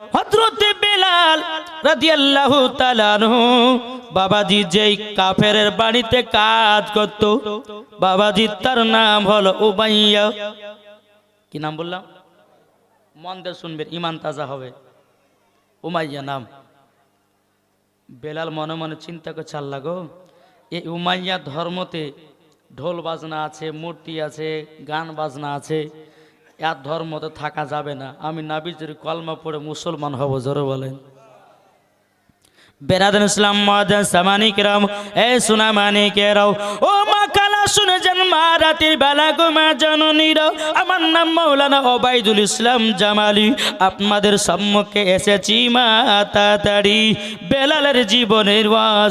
হজরতে বেলাল রাদিয়াল্লাহু তাআলা আনহু বাবাজি যেই কাফের বাড়িতে কাজ করত, বাবাজি তার নাম হলো উমাইয়া। কি নাম বললাম? মন দিয়ে শুনবেন ইমান তাজা হবে। উমাইয়া নাম। বেলাল মনে মনে চিন্তা করছে, আল্লাহ গো, এই উমাইয়া ধর্মতে ঢোল বাজনা আছে, মূর্তি আছে, গান বাজনা আছে। এর ধর্মতে থাকা যাবে না। আমি নাবিজের কলমা পড়ে মুসলমান হব, জোরে বলেন। বেরাদ ইসলাম মাদান সামানিক রাম, এ সোনা মানিকে রাও ও শুনে যান মা, রাতের বেলা গো মা জননী রাও আমার নাম মৌলানা ওবাইদুল ইসলাম জামালি। আপনাদের সম্মুখে এসেছি মা, তাড়াতাড়ি। বেলালের জীবনের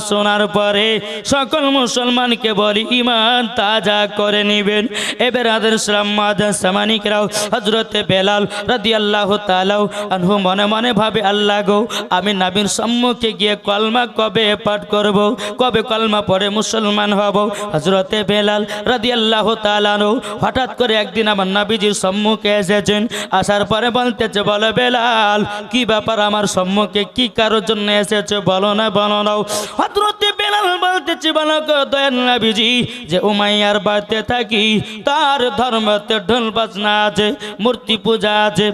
শোনার পরে সকল মুসলমানকে বলি ইমান তাজা করে নিবেন। এ বেরাদান ইসলাম মাদান সামানিক রাও হজরতে বেলাল রাদি আল্লাহ তালাও আনহু মনে মনে ভাবে, আল্লাহ গো, আমি নাবির সম্মুখে গিয়ে কলমা কবে পাঠ করব? কবে কলমা পরে মুসলমান হব? হজরতে বেলাল রাদিয়াল্লাহু তাআলানো হঠাৎ করে একদিন আমার নাবিজির সম্মুখে এসেছেন। আসার পরে বলতেছে, বলো বেলাল, কি ব্যাপার আমার সম্মুখে? কি কারোর জন্য এসেছে? বলো না, বলো নাও হজরতে বেলাল বলতেছে, বলো দয়াল নাবিজি, যে উমাইয়ার বাড়িতে থাকি, তার ধর্মতে ঢোল বাজনা আছে, মূর্তি পূজা আছে।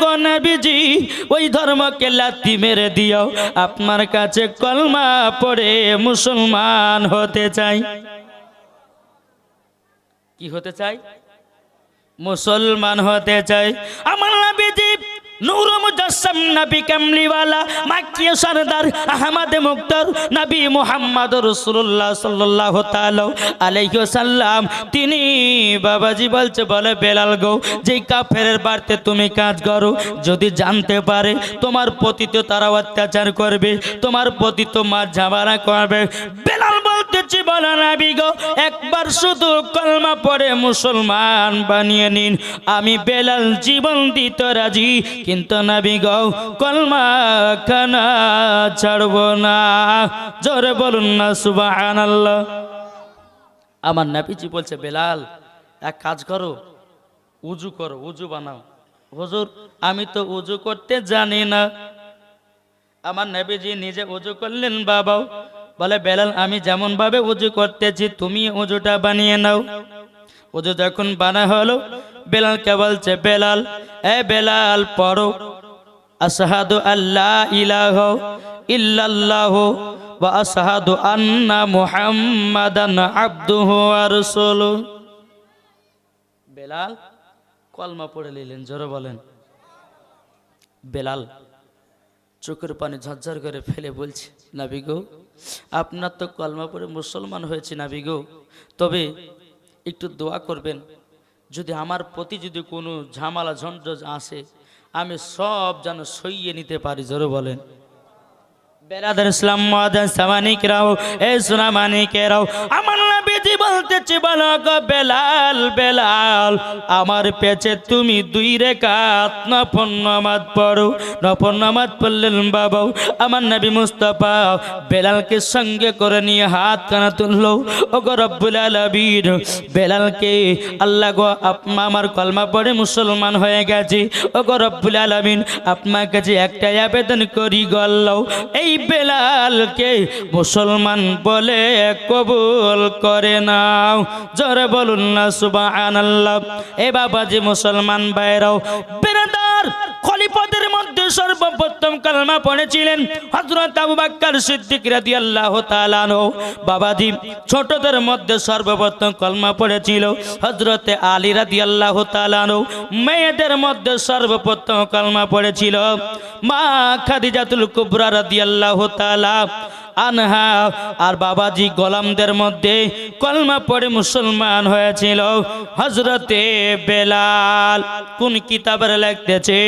গো ওই ধর্মকে লাথি মেরে দিও। আপনার কাছে কলমা পড়ে মুসলমান হতে চাই। কি হতে চাই? মুসলমান হতে চাই। আমার নূর নবী কামলিওয়ালা সরদার আহমদ নবী তিনি বাবাজি বলছে, বলে, বেলাল গো যে তুমি কাজ করো, যদি জানতে পারে তোমার প্রতি তো তারা অত্যাচার করবে, তোমার প্রতি মা ঝামেলা করবে। বেলাল বলতেছি বলো নবী গো, একবার শুধু কলমা পরে মুসলমান বানিয়ে নিন। আমি বেলাল জীবন দিতে রাজি, কিন্তু নবী গো কলমা খানা ছাড়ব না। জোরে বলুন না, সুবহানাল্লাহ। আমার নাপিজি বলছে, বেলাল, এক কাজ করো, উজু করো, উজু বানাও। হুজুর, আমি তো উজু করতে জানি না। আমার নবীজি নিজে উজু করলেন, বাবাও। বলে, বেলাল, আমি যেমন ভাবে উজু করতেছি, তুমি উজুটা বানিয়ে নাও। উজু যখন বানা হলো, বেলালকে বলছে, বেলাল, এ বেলাল, পড়ো। আসাহাদু আল্লাহ ইলাহ ইল্লাল্লাহ ওয়া আসাহাদু আন্না মুহাম্মাদান আবদুহু রাসূলুহু। বেলাল, কলমা পড়ে নিলেন, জোরে বলেন। বেলাল, চোখের পানি ঝরঝর করে ফেলে বলছে নাবি গো আপনার তো কলমা পরে মুসলমান হয়েছে নাবি গো। তবে একটু দোয়া করবেন, যদি আমার প্রতি যদি কোনো ঝামালা ঝঞ্ঝ আসে, আমি সব যেন সইয়ে নিতে পারি, জোরে বলেন। বেরাদার ইসলাম সামানিক রাও, এ সোনা মানিকে রাও, আমার নবীজি বলতেছি বলো গো বেলাল বেলাল। আমার পেছে তুমি দুই রেখাত নফল নামাজ পড়ো, নফল নামাজ পড়লেন বাবাও, আমার নবী মুস্তাফা। বেলালকে সঙ্গে করে নিয়ে হাত কানা তুললো ও গো আলামিন। বেলালকে, আল্লাহ গো আপনা আমার কলমা পড়ে মুসলমান হয়ে গেছে ও গো রব্বুল আলামিন, আপনার কাছে একটাই আবেদন করি গল্লাও এই বেলালকে মুসলমান বলে কবুল করে নাও জোরে বলুন না, সুবহানাল্লাহ। এ বাবাজি মুসলমান বাইরাও বেরাদার খলিফাদের মধ্যে সর্বপ্রথম কালমা পড়েছিলেন হযরত আবু বকর সিদ্দিক রাদিয়াল্লাহু তাআলা আনহু। বাবাজি ছোটদের মধ্যে সর্বপ্রথম কলমা পড়েছিল হযরতে আলী রাদিয়াল্লাহু তাআলা আনহু। মেয়েদের মধ্যে সর্বপ্রথম কলমা পড়েছিল মা খাদিজাতুল কুবরা রাদিয়াল্লাহু তাআলা। আনহা। আর বাবাজি গোলামদের মধ্যে কলমা পড়ে মুসলমান হয়েছিল। হজরতে বেলাল কোন কিতাবের লিখতেছে,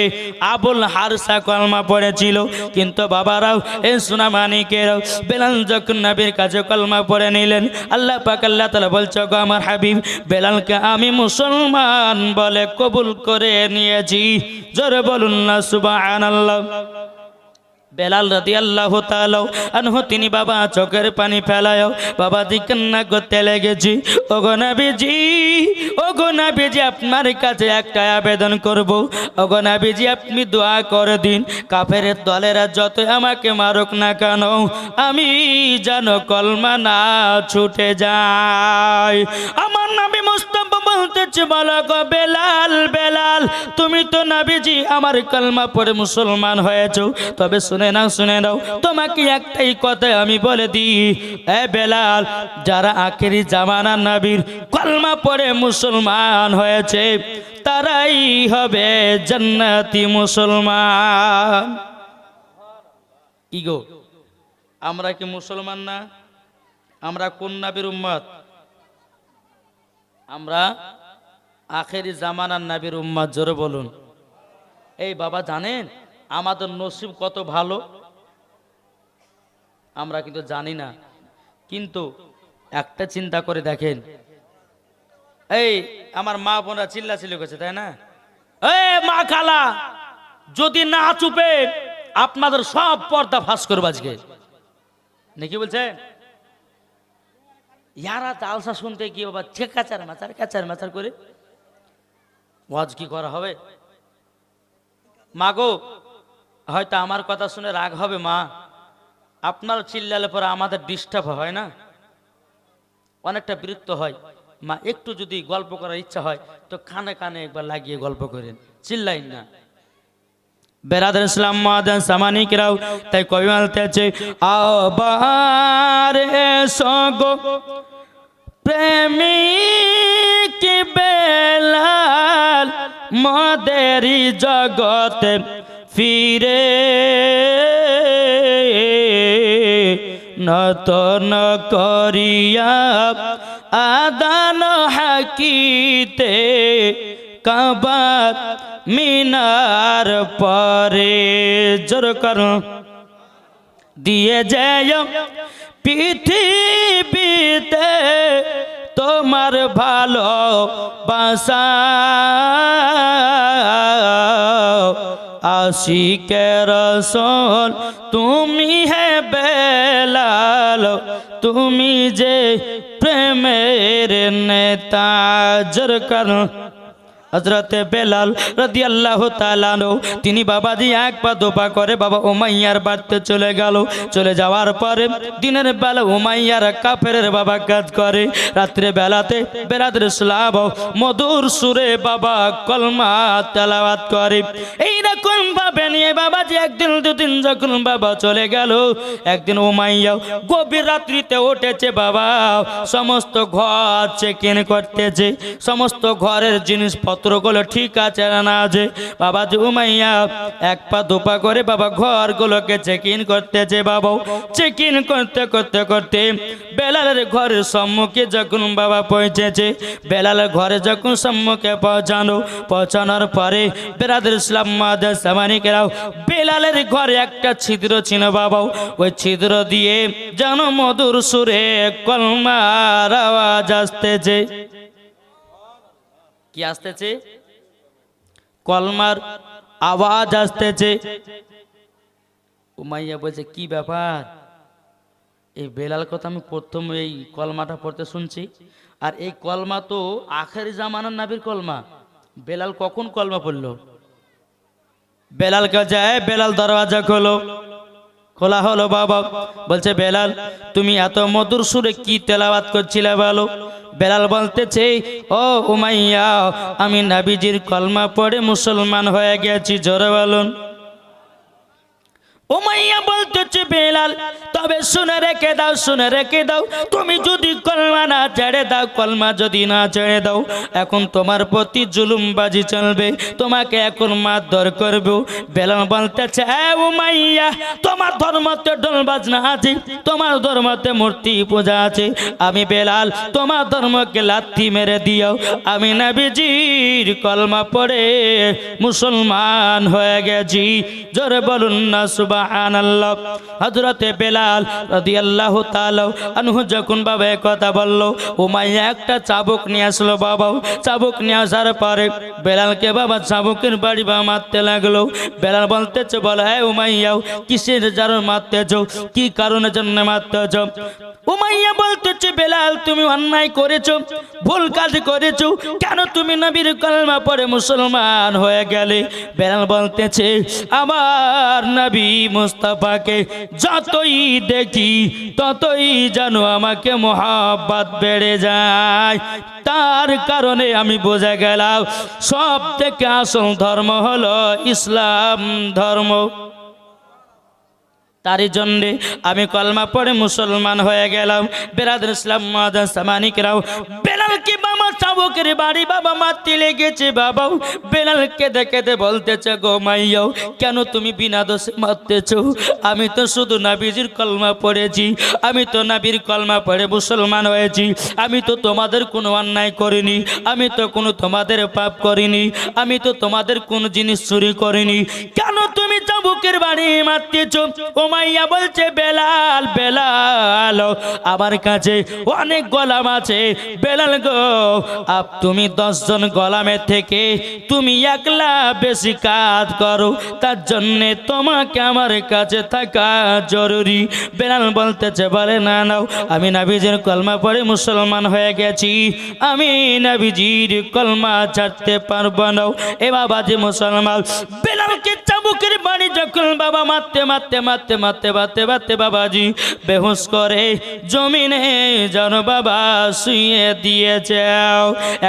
আবুল হারসা কলমা পড়েছিল। কিন্তু বাবারাও, এই সোনা মানিকেরাও বেলাল যখন নবীর কাছে কলমা পড়ে নিলেন, আল্লাহ পাক আল্লাহ তালা বলছো, গো আমার হাবিব, বেলালকে আমি মুসলমান বলে কবুল করে নিয়েছি। জোরে বলুন না, সুবহানাল্লাহ। বেলাল রাদি আল্লাহ আনহু, তিনি বাবা চোখের পানি ফেলায়। বাবা দি কান্না করতে লেগেছি, ওগো নবীজি, ওগো নাবিজি, আপনার কাছে একটা আবেদন করব। ওগো নাবিজি, আপনি দোয়া করে দিন। কাফের দলেরা যত আমাকে মারুক না কেন, আমি যেন কলমা না ছুটে যায় আমার নামে মুস্তফা বলতেছে, বলো গো বেলাল বেলাল, তুমি তো নাবিজি আমার কলমা পড়ে মুসলমান হয়েছো। তবে শুনে শুনে নাও, তোমাকে একটাই কথা আমি বলে দিই। এ বেলাল, যারা আখেরি জামানা নাবির কলমা পড়ে মুসলমান হয়েছে, তারাই হবে জান্নাতি মুসলমান। কি গো আমরা কি মুসলমান না? আমরা কোন নাবির উম্মত? আমরা আখেরি জামানার নাবির উম্মত জোরে বলুন। এই বাবা জানেন আমাদের নসিব কত ভালো? আমরা কিন্তু জানি না। কিন্তু একটা চিন্তা করে দেখেন। এই, আমার মা বোনরা চিল্লা চিল্লি করছে, তাই না? মা খালা, যদি না চুপে আপনাদের সব পর্দা ফাঁস করব আজকে। নাকি বলছে ইয়ারা তালসা শুনতে কি বাবা ছে কাচার মাচার কাচার মাচার করে। ওয়াজ কি করা হবে? মাগো, হয়তো আমার কথা শুনে রাগ হবে, মা। আপনার চিল্লালে পরে আমাদের ডিস্টার্ব হয় না? অনেকটা বিরক্ত হয়। মা, একটু যদি গল্প করার ইচ্ছা হয়, তো কানে কানে একবার লাগিয়ে গল্প করেন। চিল্লাইন না। বেরাদার ইসলাম মাদান সামানিকরাও তাই কবি বলতেছে আবার সগো প্রেমিক বেলাল মদেরি জগতে ফিরে। নতন করিয়া আদান হাকিতে কাবার মিনার পরে। জোর করো। দিয়ে যায় পৃথিবীতে তোমার ভালো বাসা আশিকের রসল, তুমি হে বেলাল, তুমি যে প্রেমের নেতা জোর করো হজরতে বেলাল রদি আল্লাহ তালানো তিনি বাবাজি এক পা দোপা করে বাবা ওমাইয়ার বাড়তে চলে গেল। চলে যাওয়ার পরে দিনের বেলা ওমাইয়ার কাফের বাবা কাজ করে। রাত্রে বেলাতে বেলাদের স্লাব মধুর সুরে বাবা কলমা তেলাওয়াত করে। এইরকম ভাবে নিয়ে বাবাজি একদিন দুদিন যখন বাবা চলে গেল, একদিন ওমাইয়া গভীর রাত্রিতে উঠেছে, বাবা, সমস্ত ঘর চেক ইন করতেছে, সমস্ত ঘরের জিনিসপত্রগুলো ঠিক আছে না আছে? বাবা উমাইয়া এক পা দুপা করে বাবা ঘরগুলোকে চেক ইন করতেছে বাবা। চেক ইন করতে করতে করতে বেলালের ঘরের সম্মুখে যখন বাবা পৌঁছেছে, বেলালের ঘরে যখন সম্মুখে পৌঁছানো, পৌঁছানোর পরে বেরাদের ইসলাম বেলালের ঘরে একটা ছিদ্র ছিল বাবা। ওই ছিদ্র দিয়ে যেন মধুর সুরে কলমার আওয়াজ আসতেছে। কি আসতেছে? কলমার আওয়াজ আসতেছে। উমাইয়া বলছে, কি ব্যাপার? এই বেলাল কথা আমি প্রথম এই কলমাটা পড়তে শুনছি। আর এই কলমা তো আখেরি জামানার নাবির কলমা। বেলাল কখন কলমা পড়ল? বেলাল যায় বেলাল, দরওয়াজা খোলো। খোলা হলো বাবা। বলছে, বেলাল, তুমি এত মধুর সুরে কি তেলাওয়াত করছিলে বলো? বেলাল বলতেছে ও উমাইয়া আমি নাবিজির কলমা পড়ে মুসলমান হয়ে গেছি জোরে বলুন। উমাইয়া বলতেছে, বেলাল, তবে শুনে রেখে দাও, শুনে রেখে দাও। তুমি যদি কলমা না ছেড়ে দাও, কলমা যদি না ছেড়ে দাও, এখন তোমার প্রতি জুলুমবাজি চলবে, তোমাকে এখন মারধর করব। বেলাল বলতেছে, এ উমাইয়া, তোমার ধর্মতে ডোলবাজ না আছে, তোমার ধর্মতে মূর্তি পূজা আছে। আমি বেলাল, তোমার ধর্মকে লাথি মেরে দিও আমি নবীজির কলমা পড়ে মুসলমান হয়ে গেছি। জোরে বলুন না সুবহানাল্লাহ। হযরতে বেলাল রাদিয়াল্লাহু তাআলা আনহু যখন বাবা কথা বলল, উমাইয়া একটা চাবুক নিয়ে আসলো বাবা। চাবুক নিয়ে আসার পরে বেলালকে বাবা চাবুকের বাড়ি বা মারতে লাগল। বেলাল বলতেছে, বলে হ্যাঁ উমাইয়াও কিসের যার মারতেছ? কি কারণের জন্য মারতেছ? উমাইয়া বলতেছে, বেলাল, তুমি অন্যায় করেছ। ভুল কাজ করেছ, কেন তুমি নবীর কলমা পড়ে মুসলমান হয়ে গেলে? বেলাল বলতেছে, আমার নবী মুস্তাফাকে যতই দেখি, ততই যেন আমাকে মোহাব্বত বেড়ে যায়। তার কারণে আমি বোঝা গেলাম সব থেকে আসল ধর্ম হলো ইসলাম ধর্ম। তারই জন্যে আমি কলমা পড়ে মুসলমান হয়ে গেলাম। বেরাদের ইসলাম সামানিকরাও বেলালকে বাবা চাবকের বাড়ি, বাবা মারতে লেগেছে বাবা বেলালকে দেখেতে বলতেছে, গো মাইয়াও, কেন তুমি বিনা দোষে মারতেছ? আমি তো শুধু নাবিজির কলমা পড়েছি, আমি তো নাবির কলমা পড়ে মুসলমান হয়েছি, আমি তো তোমাদের কোনো অন্যায় করিনি, আমি তো কোনো তোমাদের পাপ করিনি, আমি তো তোমাদের কোনো জিনিস চুরি করিনি। কেন তুমি চাবুকের বাড়ি মারতেছ? ওমাইয়া বলছে, বেলাল বেলাল, আমার কাছে অনেক গোলাম আছে। বেলাল গো, আপ তুমি দশজন গোলামের থেকে তুমি একলা বেশি কাজ করো, তার জন্যে তোমাকে আমার কাছে থাকা জরুরি। বেলাল বলতেছে, বলে, না নাও আমি নাবিজের কলমা পড়ে মুসলমান হয়ে গেছি। আমি নাবিজির কলমা ছাড়তে পারব না। এ বাবা যে মুসলমান, বেলালকে চাবুকের বাড়ি যখন বাবা মারতে মারতে মারতে মারতে মারতে মারতে বাবাজি বেহুশ করে, জমিনে যেন বাবা শুয়ে দিয়েছে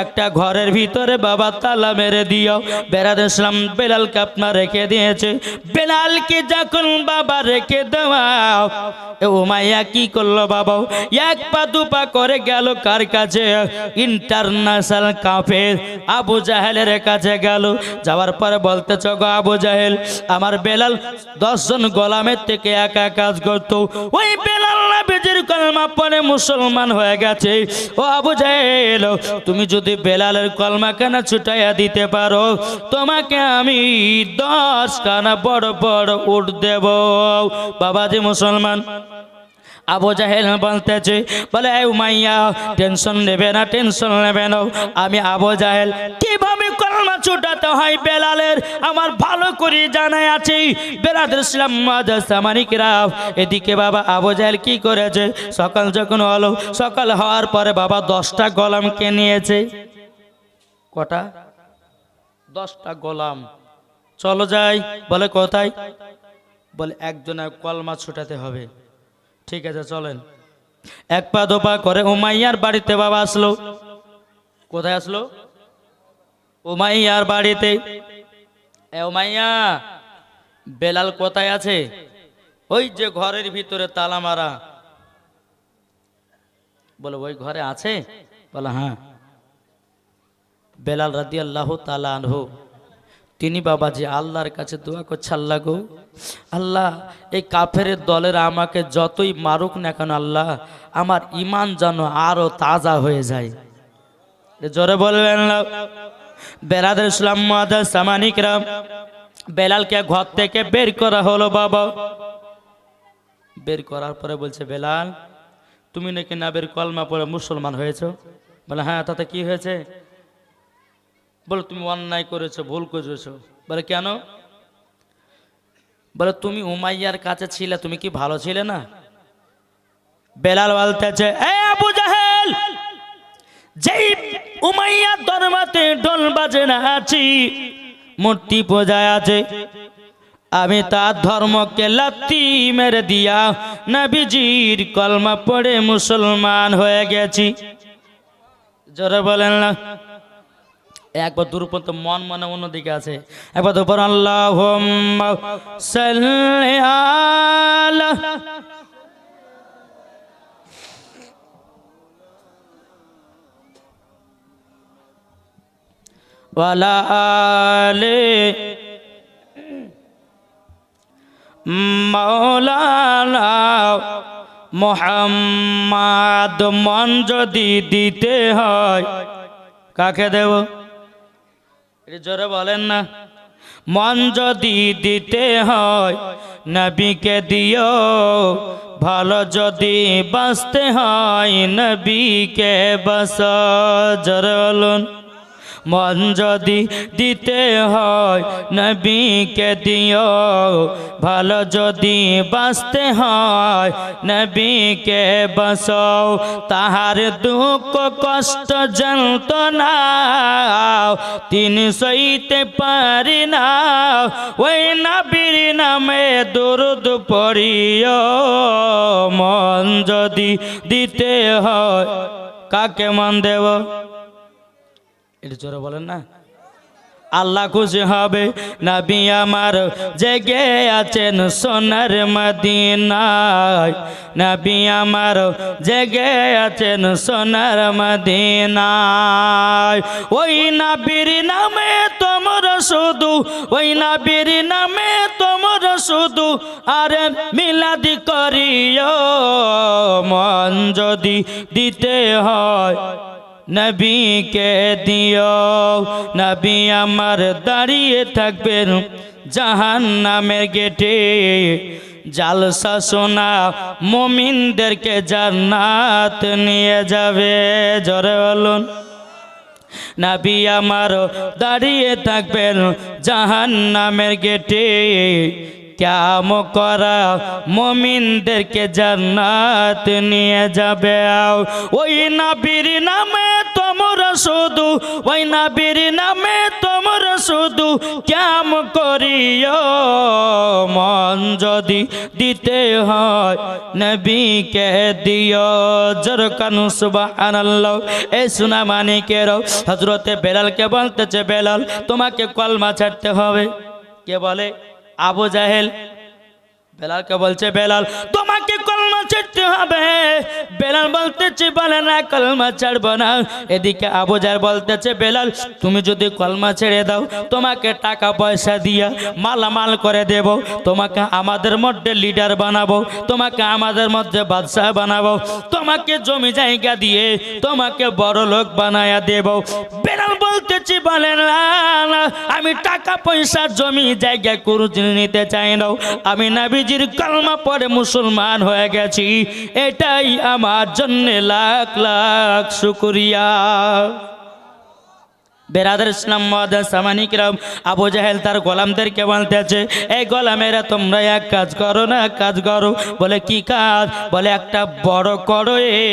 একটা ঘরের ভিতরে বাবা তালা মেরে দিও বেড়া ইসলাম বেলালকে আপনার রেখে দিয়েছে। বেলালকে যখন বাবা রেখে দেওয়া ও মাইয়া কি করল বাবা এক পা দুপা করে গেল কার কাছে? ইন্টারন্যাশনাল কাফের আবু জাহেলের কাছে গেল। যাওয়ার আবু জাহেল, আমার বেলাল দশজন গোলামের থেকে একা কাজ করতো। ওই বেলাল পরে মুসলমান হয়ে গেছে। ও আবু জাহেল, তুমি যদি বেলালের কলমা কেনা ছুটাইয়া দিতে পারো? তোমাকে আমি দশ কানা বড় বড় উঠ দেব। বাবাজি মুসলমান আবু জাহেল বলতেছে বলে উমাইয়া, টেনশন নেবে না, টেনশন নেবে না। আমি আবু জাহেল, কীভাবে কলমা ছুটাতে হয় বেলালের? আমার ভালো করে জানাই আছে। বেলাদের ইসলাম সামানিকরা এদিকে বাবা আবু জাহেল কি করেছে? সকাল যখন হলো, সকাল হওয়ার পরে বাবা দশটা গোলামকে নিয়েছে? কটা? দশটা গোলাম। চলো যাই, বলে, কোথায়? বলে একজনে কলমা ছুটাতে হবে। ঠিক আছে, চলেন। এক পা দোপা করে উমাইয়ার বাড়িতে বাবা আসলো। কোথায় আসলো? উমাইয়ার বাড়িতে। উমাইয়া, বেলাল কোথায় আছে? ওই যে ঘরের ভিতরে তালা মারা। বলে, ওই ঘরে আছে? বলে হ্যাঁ। বেলাল রাদি আল্লাহ তালা আনহু, তিনি বাবা যে আল্লাহর কাছে দোয়া করছে, আল্লাহ গো। আল্লাহ, এই কাফের দলের আমাকে যতই মারুক না কেন আল্লাহ, আমার ইমান যেন আরও তাজা হয়ে যায়। জোরে বলবেন না। বেলাদের ইসলাম মাদার সামানিকরা, বেলালকে ঘর থেকে বের করা হলো বাবা। বের করার পরে বলছে, বেলাল, তুমি নাকি নাবের কলমা পরে মুসলমান হয়েছো? বলে হ্যাঁ তাতে কি হয়েছে? বলে, তুমি অন্যায় করেছ, ভুল করেছ। বলে, কেন? বলে, তুমি উমাইয়ার কাছে ছিলে, তুমি কি ভালো ছিলে না? বেলাল বলতেছে যেই উমাইয়ার দরবাতে ডোল বাজে না আছি, মূর্তি পূজায় আছে, আমি তার ধর্মকে লাত্তি মেরে দিয়া নবীজির কলমা পড়ে মুসলমান হয়ে গেছি। জোরে বলেন না একবার দূর পর্যন্ত মন মনে অন্যদিকে আছে। একবার দুপুর আল্লাহ ওয়ালা আলে মৌলানা মোহাম্মদ মন যদি দিতে হয়, কাকে দেব? জোরে বলেন না। মন যদি দিতে হয়, নবীকে দিও। ভালো যদি বাঁচতে হয়, নবীকে বাস জোরে বলুন। মন যদি দিতে হয়, নবীকে দিও। ভালো যদি বাঁচতে হয়, নবীকে বাঁচাও। তাহার দুঃখ কষ্ট যন্ত্রণা তিনি সইতে পারি না। ওই নবীর নামে দুরুদ পড়িও। মন যদি দিতে হয়, কাকে মন দেব? এটা জোরে বলেন না। আল্লাহ খুশি হবে, নবী আমার জেগে আছেন সোনার মদিনায়। নবী আমার জেগে আছেন সোনার মদিনায়। ওই নবীর নামে তোমরা শুধু, ওই নবীর নামে তোমরা শুধু, আর মিলাদি করিও, মন যদি দিতে হয়। নবীকে দিও। নবী আমার দাঁড়িয়ে থাকবেন জাহান নামের গেটে। জালসা সোনা মমিনদেরকে জান্নাত নিয়ে যাবে। জরে বলুন। নাবি আমার দাঁড়িয়ে থাকবেন জাহান নামের গেটে। ক্যাম করা মমিনদেরকে জান্নাত নিয়ে যাবে। ওই নাবির নামে তোমরা শুধু, ওই নাবির নামে তোমরা শুধু ক্যাম করিও। মন যদি দিতে হয়, নবীকে দিও। জোর কানু, সুবহানাল্লাহ। এই সুনা মানিকের হজরতে বেলালকে বলতেছে, বেলাল, তোমাকে কলমা ছাড়তে হবে। কে বলে? আবু জাহেল বেলালকে বলছে বেলাল তোমাকে ছাড়তে হবে। বেলাল বলতেছে বলে না কলমা ছাড়বো না। এদিকে আবু জাহেল বলতেছে বেলাল তুমি যদি কলমা ছেড়ে দাও তোমাকে টাকা পয়সা দিয়া মালামাল করে দেব। তোমাকে আমাদের মধ্যে লিডার বানাবো। তোমাকে আমাদের মধ্যে বাদশাহ বানাবো। তোমাকে জমি জায়গা দিয়ে তোমাকে বড় লোক বানায়া দেব। বেলাল বলতেছি বলেন না না, আমি টাকা পয়সা জমি জায়গা কোনো নিতে চাই না। আমি নাবিজির কলমা পরে মুসলমান হয়ে গেছি। এটাই আমার জন্য লাখ লাখ শুক্রিয়া। বেরাদার ইসলাম সামানিকরাম আবু জাহেল তার গোলামদেরকে বলতেছে, এই গোলামেরা তোমরা এক কাজ করো না, এক কাজ করো। বলে, কি কাজ? বলে, একটা বড় করো, এ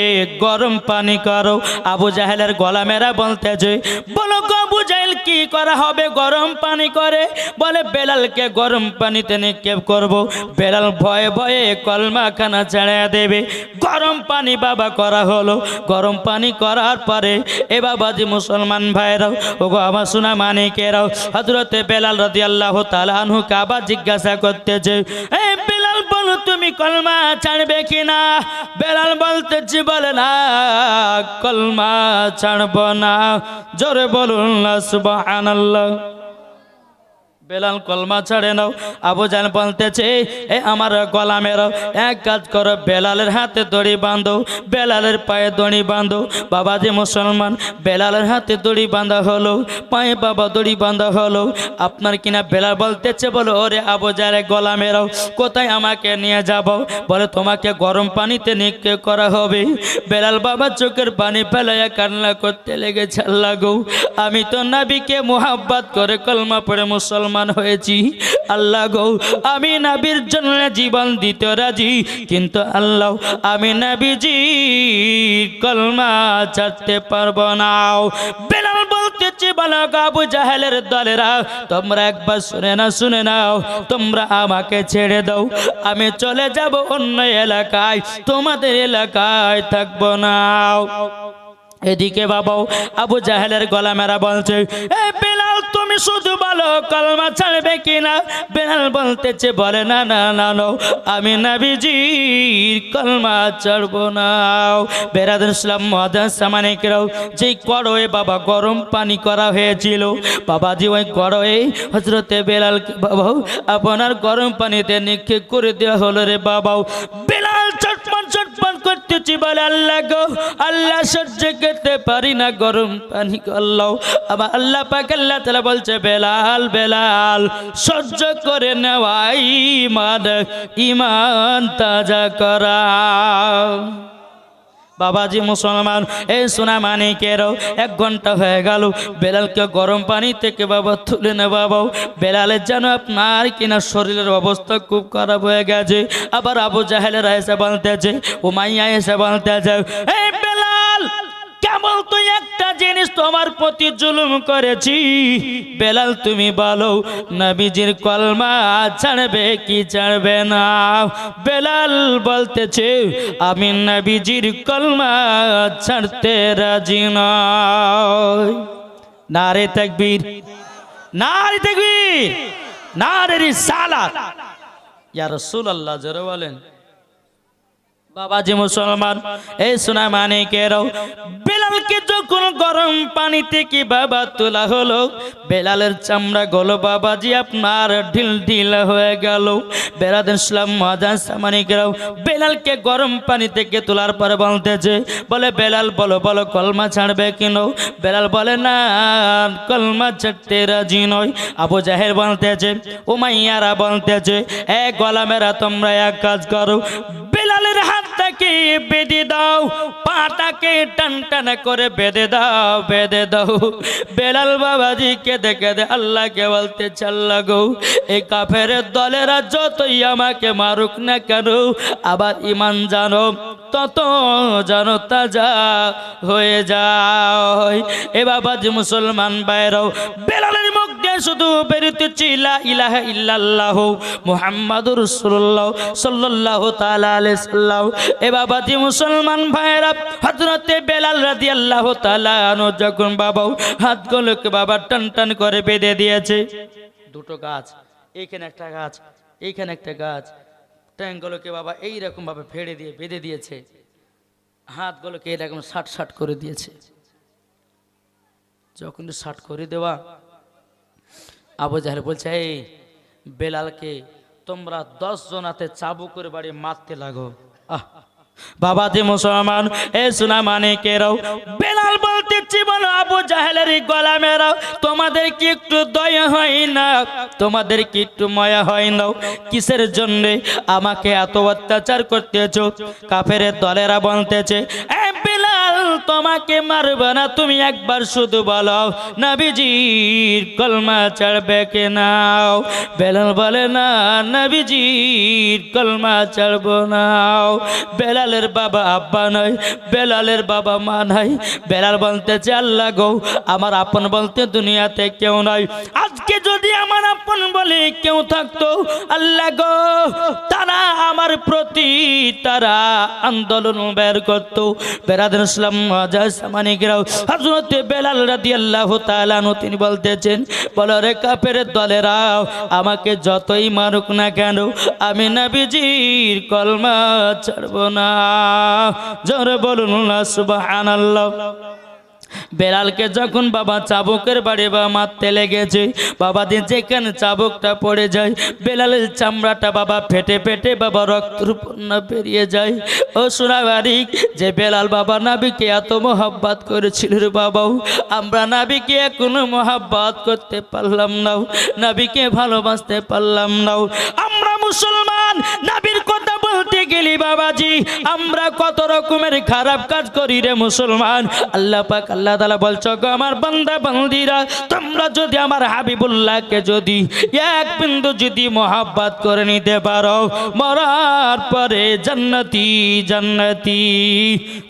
গরম পানি করো। আবু জাহেলের গোলামেরা বলতেছে, বলো গো আবু জাহেল কি করা হবে? গরম পানি করে। বলে, বেলালকে গরম পানিতে নিক্ষেপ করব। বেলাল ভয়ে ভয়ে কলমা খানা ছেড়ে দেবে। গরম পানি বাবা করা হলো। গরম পানি করার পরে, এ বাবাজি মুসলমান ভাইরাও ও গো আমার সোনা মানিকেরাও হজরতে বেলাল রদি আল্লাহ তালানহু আবার জিজ্ঞাসা করতেছে বেলাল কলমা ছাড়বে কিনা? বেলাল বলতেছি বলে না কলমা ছাড়ব না। জোরে বলুন না সুবহানাল্লাহ। বেলাল কলমা ছাড়ে নাও। আবু জান বলতেছে, এ আমার গলা গোলামের এক কাজ করো, বেলালের হাতে দড়ি বাঁধো, বেলালের পায়ে দড়ি বাঁধো। বাবাজি মুসলমান, বেলালের হাতে দড়ি বাঁধা হলো, পায়ে বাবা দড়ি বাঁধা হলো। আপনার কিনা বেলাল বলতেছে বলো, ওরে আবু জারে গোলামেরাও কোথায় আমাকে নিয়ে যাব? বলে তোমাকে গরম পানিতে নিক্ষেপ করা হবে। বেলাল বাবা চোখের পানি ফেলাইয়া কান্না করতে লেগেছে, আল্লাহ গো, আমি তো নাবিকে মোহাব্বত করে কলমা পড়ে মুসলমান হয়েছি। আল্লাহ গো, আমি নাবির জন্য জীবন দিতে রাজি। কিন্তু আল্লাহ, আমি নাবিজি, কলমা ছাড়তে পারব না। বেলাল বলতেছি বালক আবু জাহেলের দলেরা, তোমরা একবার শুনে না শুনে নাও। তোমরা আমাকে ছেড়ে দাও। আমি চলে যাব অন্য এলাকায়। তোমাদের এলাকায় থাকব না। এদিকে বাবাও, আবু জাহেলের গলামেরা বলছে, এ বেলাল তুমি শুধু বলো, কলমা ছাড়বে কিনা? বেলাল বলতেছে, বলে, না না না, নো, আমি নাবিজির কলমা ছাড়বো না। বেরাদুল ইসলাম, মহাদাস সামানিকরাও, যেই কড়য়ে বাবা গরম পানি করা হয়েছিল, বাবাজি ওই কড়য়ে হজরতে বেলাল বাবাও, আপনার গরম পানিতে নিক্ষেপ করে দেওয়া হলো রে বাবাও। বেলাল করতেছি বলে, আল্লাহ গো, আল্লাহ সহ্য করতে পারি না, গরম পানি আল্লাহ। আবার আল্লাহ পাক আল্লাহ তালা বলছে, বেলাল বেলাল, সহ্য করে নেওয়াই ইমান ইমান তাজা করা। বাবাজি মুসলমান, এই সোনা মানিকেরও এক ঘণ্টা হয়ে গেল, বেলালকে গরম পানি থেকে বাবা তুলে নে বাবাও। বেলালের যেন আপনার কিনা শরীরের অবস্থা খুব খারাপ হয়ে গেছে। আবার আবু জাহেলেরা এসে বলতেছে মাইয়া এসে বলতেছে এই তুই একটা জিনিস তোমার প্রতি জুলুম করেছি। বেলাল, তুমি বলো, নবীজির কলমা ছাড়বে কি ছাড়বে না? বেলাল বলতেছে, আমি নবীজির কলমা ছাড়তে রাজি নয় নারে তাকবীর নারে তাকবীর, নারে রিসালাত। ইয়া রাসূলুল্লাহ, জোরে বলেন। বাবাজি মুসলমান, এই সোনা মানে কেরাও বেলালকে যখন গরম পানি থেকে বাবা তোলা হলো, বেলালের চামড়া গলো, বাবাজি আপনার ঢিল ঢিল হয়ে গেল। বেলাদ ইসলাম মজা সামানি কেরাও বেলালকে গরম পানি থেকে তোলার পরে বলতেছে, বলে, বেলাল, বলো বলো, কলমা ছাড়বে কেন? বেলাল বলে, না, কলমা ছাড়তে রাজি নয় আবু জাহের বলতেছে, উমাইয়ারা বলতেছে, এ গোলামেরা, তোমরা এক কাজ করো, বেলালের হাতটাকে বেঁধে দাও পাটাকে টান টান করে বেঁধে দাও বেঁধে দাও। বেলাল বাবাজি কেঁদে কেঁদে আল্লাহকে বলতে চাল্লা গো এই কাফের দলেরা যতই আমাকে মারুক না কেন, আবার ইমান জানো, তত জানো তাজা হয়ে যায়। এ বাবাজি মুসলমান বাইরাও বেলালের মুখ দিয়ে শুধু বেরোতেছি চিলা ইলাহা ইল্লাল্লাহ মুহাম্মাদুর রাসূলুল্লাহ সাল্লাল্লাহু তাআলা আলাইহি সাল্লাম। এ মুসলমান ভাইরা হযরতে বেলাল রাদিয়াল্লাহু তাআলা আনহু যখন বাবাও হাতগুলোকে বাবা টান টান করে বেঁধে দিয়েছে। দুটো গাছ, এইখানে একটা গাছ, এইখানে একটা গাছ ট্যাঙ্কগুলোকে বাবা এইরকম ভাবে ফেড়ে দিয়ে বেঁধে দিয়েছে। হাতগুলোকে এরকম ষাট ষাট করে দিয়েছে। যখন ষাট করে দেওয়া, আবু জাহেল বলছে, এই বেলালকে তোমরা দশ জনাতে চাবু করে বাড়ি মারতে লাগো। বাবা যে মুসলমান, এ সুনা মানে কেরাও বেলাল বলতে, জীবন আবু জাহেলের গোলামেরাও তোমাদের কি একটু দয়া হয় না? তোমাদের কি একটু ময়া হয় না? কিসের জন্য আমাকে এত অত্যাচার করতেছ? কাফের দলেরা বলতেছে তোমাকে মারবে না, তুমি একবার শুধু বলো, নবীজির কলমা চড়বে কে নাও? বেলাল বলে, না, নবীজির কলমা চড়বো নাও বেলালের বাবা আব্বা নয়, বেলালের বাবা মা নাই বেলাল বলতেছে, আল্লাহ গো, আমার আপন বলতে দুনিয়াতে কেউ নাই আজকে যদি আমার আপন বলে কেউ থাকতো, আল্লাহ গো, তারা আমার প্রতি তারা আন্দোলন বের করতো। বেরাদুল ইসলাম মানিকরাও হযরত বেলাল রাদিয়াল্লাহু তাআলা আনহু তিনি বলতেছেন, বলো রে কাফের দলেরাও, আমাকে যতই মারুক না কেন, আমি নবীজির কলমা ছাড়ব না। জোরে বলুন না সুবহানাল্লাহ। বেলালকে যখন বাবা চাবুকের বাড়ি বা মারতে লেগেছে, বাবা দিন যেখানে চাবুকটা পড়ে যায়, বেলালের চামড়াটা বাবা ফেটে ফেটে বাবা রক্তর পেরিয়ে যায়। ও সোনাবারিক যে বেলাল বাবা নাবিকে এত মোহাব্বাত করেছিল বাবাও, আমরা নাবিকে এখনও মোহাব্বাত করতে পারলাম না, নাবিকে ভালোবাসতে পারলাম না। আমরা মুসলমান, নাবির কথা গেলি বাবাজি, আমরা কত রকমের খারাপ কাজ করি রে মুসলমান। আল্লাহ পাক, আল্লাহ তালা বলছো, গো আমার বান্দা, বান্দিরা, তোমরা যদি আমার হাবিবুল্লাহকে যদি এক বিন্দু যদি মোহাব্বত করে নিতে পারো, মরার পরে জান্নাতি জান্নাতি।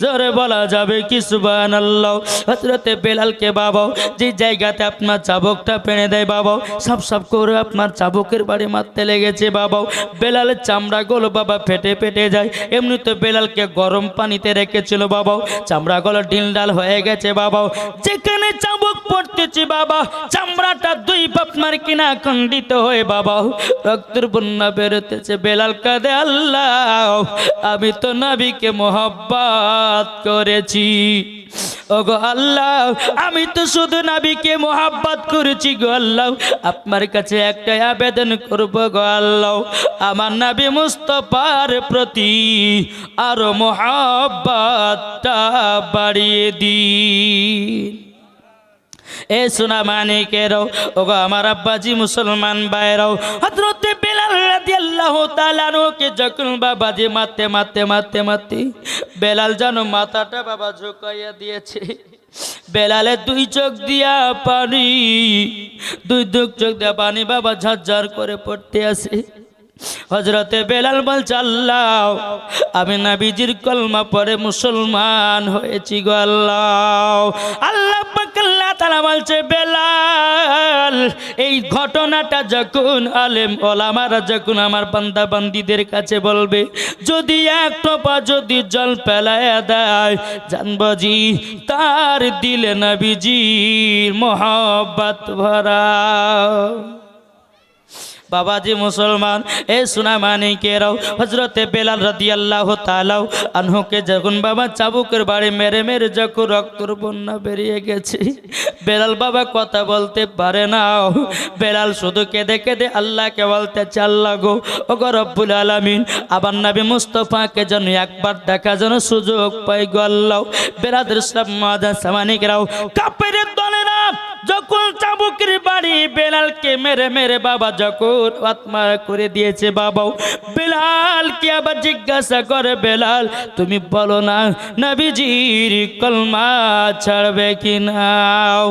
জোরে বলা যাবে কি সুবান আল্লাহ হজরতে বেলালকে বাবা, যে জায়গাতে আপনার চাবকটা পেনে দেয় বাবা, সব সব করে আপনার চাবকের বাড়ি মারতে লেগেছে বাবা। বেলালের চামড়া গুলো বাবা ফেটে ফেটে যায়। এমনি তো বেলালকে গরম পানিতে রেখেছিল বাবাও। চামড়া গলো ডিলডাল হয়ে গেছে বাবাও। যেখানে চাবুক পড়তেছি বাবা, চামড়াটা দুই আপনার কিনা খণ্ডিত হয়ে বাবাও। রক্তের বন্যা বেরোতেছে বেলাল কাঁদে, আল্লাহ, আমি তো নাবিকে মোহাব্বাত করেছি। ওগো আল্লাহ, আমি তো শুধু নাবিকে মোহাব্বত করেছি গো আল্লাহ। আপনার কাছে একটা আবেদন করব গো আল্লাহ, আমার নাবি মুস্তফার প্রতি আরও মোহাব্বতটা বাড়িয়ে দিন। এ সোনা মানিকেরও ওগো আমার আব্বাজি মুসলমান বাইরাও হজরতে বেলাল রাদিয়াল্লাহু তালানুকে যখন বাবা যে মারতে মারতে মারতে মারতে, বেলাল যেন মাথাটা বাবা ঝুঁকাইয়া দিয়েছে। বেলালে দুই চোখ দিয়া পানি, দুই দুই চোখ দিয়া পানি বাবা ঝরঝর করে পড়তে আসে। হজরতে বেলাল বলছে, আল্লাহ, আমি নাবিজির কলমা পরে মুসলমান হয়েছি গো আল্লাহ। আল্লাহ তালা বলছে বেলাল। এই ঘটনাটা যখন আলেম ওলামারা যখন আমার বান্দা বান্দিদের কাছে বলবে, যদি এক টোপা যদি জল পেলায় দেয়, জানবাজি তার দিলে নবীজির মোহাব্বত ভরা। বাবাজি মুসলমান, এ সুনা মানিকেরাও হজরতে বেলাল রাদি আল্লাহ তালাও আনহুকে যখন বাবা চাবুকের বাড়ি মেরে মেরে যখন রক্তর বন্যা বেরিয়ে গেছে, বেলাল বাবা কথা বলতে পারে না। বেলাল শুধু কেঁদে কেঁদে আল্লাহকে বলতে চাল্লা গো ও গো রব্বুল আলামিন, আবার নবী মুস্তফাকে যেন একবার দেখা যেন সুযোগ পাই গো আল্লাহ। বেরাদের সব মাদা সামানিকরাও কাপের দলেরা যখন চাবুকের বাড়ি বেলালকে মেরে মেরে বাবা যখন আত্মা করে দিয়েছে বাবাও। বেলালকে আবার জিজ্ঞাসা করে, বেলাল, তুমি বলো না নবীজির কলমা ছাড়বে কি নাও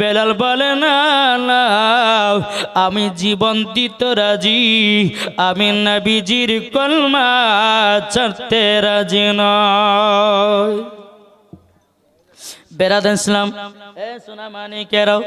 বেলাল বলে, না না, আমি জীবন দিতে রাজি, আমি নবীজির কলমা ছাড়তে রাজি নয় বেরাদ ইসলাম, এ সোনা মানিকেরাও